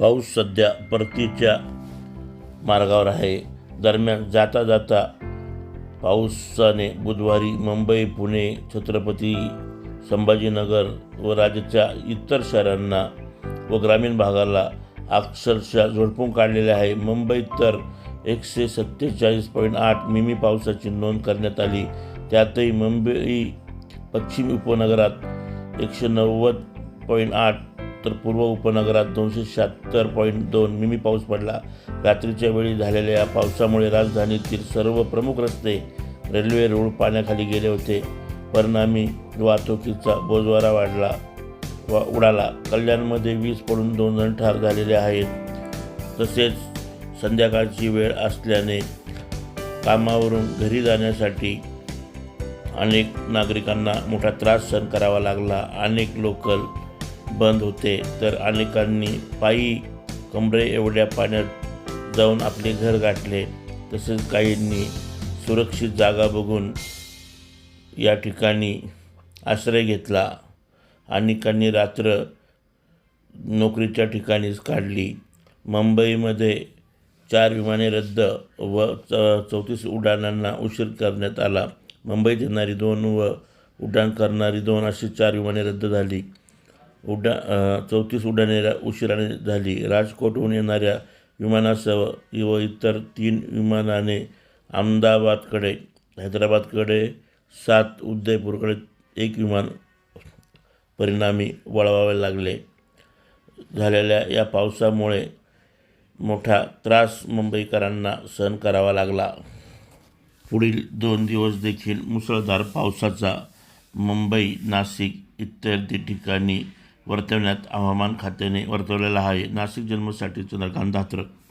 पाऊस सध्या परतीच्या मार्गावर आहे. दरम्यान जाता जाता पावसाने बुधवारी मुंबई पुणे छत्रपती संभाजीनगर व राज्याच्या इतर शहरांना व ग्रामीण भागाला अक्षरशः झोडपून काढलेले आहे. मुंबईत तर एकशे सत्तेचाळीस पॉईंट आठ मिमी पावसाची नोंद करण्यात आली. त्यातही मुंबई पश्चिम उपनगरात एकशे नव्वद पॉईंट आठ तर पूर्व उपनगरात दोनशे शहात्तर पॉईंट दोन मिमी पाऊस पडला. रात्रीच्या वेळी झालेल्या या पावसामुळे राजधानीतील सर्व प्रमुख रस्ते रेल्वे रूळ पाण्याखाली गेले होते. परिणामी वाहतुकीचा बोजवारा वाढला व उडाला. कल्याणमध्ये वीज पडून दोन जण ठार झालेले आहेत. तसेच संध्याकाळची वेळ असल्याने कामावरून घरी जाण्यासाठी अनेक नागरिकांना मोठा त्रास सहन करावा लागला. अनेक लोकल बंद होते. तर अनेकांनी पायी कमरे एवढ्या पाण्यात जाऊन आपले घर गाठले. तसेच काहींनी सुरक्षित जागा बघून या ठिकाणी आश्रय घेतला. अनेकांनी रात्र नोकरीच्या ठिकाणीच काढली. मुंबईमध्ये चार विमाने रद्द व च चौतीस उड्डाणांना उशीर करण्यात आला. मुंबईत येणारी दोन व उड्डाण करणारी दोन अशी चार विमाने रद्द झाली. उड्डा चौतीस उड्डाणे उशिराने झाली. राजकोटहून येणाऱ्या विमानासह व इतर तीन विमानाने अहमदाबादकडे हैदराबादकडे सात उदयपूरकडे एक विमान परिणामी वळवावे लागले. झालेल्या या पावसामुळे मोठा त्रास मुंबईकरांना सहन करावा लागला. पुढील दोन दिवस देखील मुसळधार पावसाचा मुंबई नाशिक इत्यादी ठिकाणी वर्तवण्यात हवामान खात्याने वर्तवलेला आहे. नाशिक जन्मसाठी चंद्रकांत धात्रक